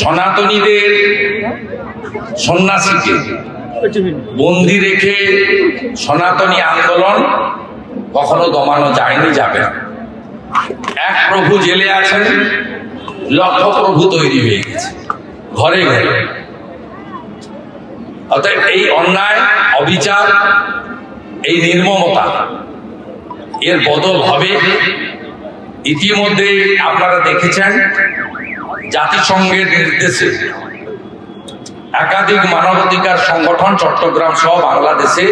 সনাতনীদের সন্ন্যাসীকে বন্দি রেখে সনাতনী আন্দোলন কখনো দমানো যায়নি, যাবে না। এক প্রভু জেলে আছেন, লক্ষ প্রভু তৈরি হয়ে গেছে, ঘরে ঘরে। অতএব এই অন্যায়, অবিচার, এই নির্মমতা, এর বদল হবে ইতিমধ্যে আপনারা দেখেছেন জাতিসংঘের নির্দেশে একাধিক মানবাধিকার সংগঠন চট্টগ্রাম সহ বাংলাদেশে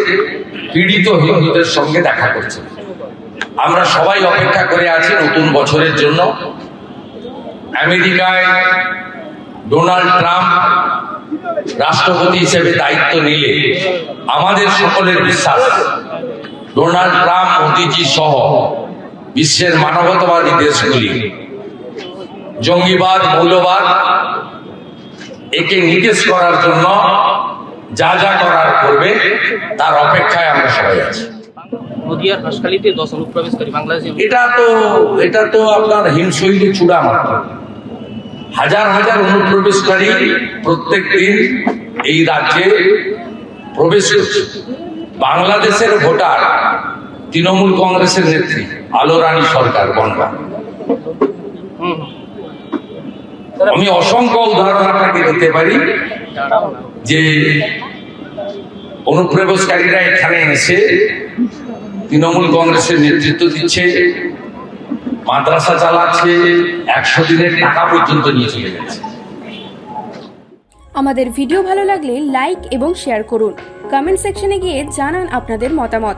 পীড়িত হিন্দুদের সঙ্গে দেখা করছে। আমরা সবাই অপেক্ষা করে আছি নতুন বছরের জন্য। আমেরিকায় ডোনাল্ড ট্রাম্প রাষ্ট্রপতি হিসেবে দায়িত্ব নিলে আমাদের সকলের বিশ্বাস, ডোনাল্ড ট্রাম্প মোদিজি সহ বিশ্বের মানবতাবাদী দেশগুলি জঙ্গিবাদ মৌলবাদ একে নিকেশ করার জন্য যা যা করার করবে তার অপেক্ষায় আমরা সবাই আছি। নদিয়ার হাসখালিতে দশ অনুপ্রবেশকারী বাংলাদেশি এটা তো এটা তো আপনার হিমশৈলী চূড়া মাত্র। হাজার হাজার অনুপ্রবেশকারী প্রত্যেক দিন এই রাজ্যে প্রবেশ করছে। বাংলাদেশের ভোটার তৃণমূল কংগ্রেসের নেত্রী, আলো রানী সরকার, বনগা। আমি অসংখ্য উদাহরণ আপনাকে দিতে পারি যে অনুপ্রবেশকারীরা এখানে এসে তৃণমূল কংগ্রেসের নেতৃত্ব দিচ্ছে, মাদ্রাসা চালাচ্ছে, একশো দিনের টাকা পর্যন্ত নিয়ে চলে গেছে আমাদের ভিডিও ভালো লাগলে লাইক এবং শেয়ার করুন। কমেন্ট সেকশনে গিয়ে জানান আপনাদের মতামত।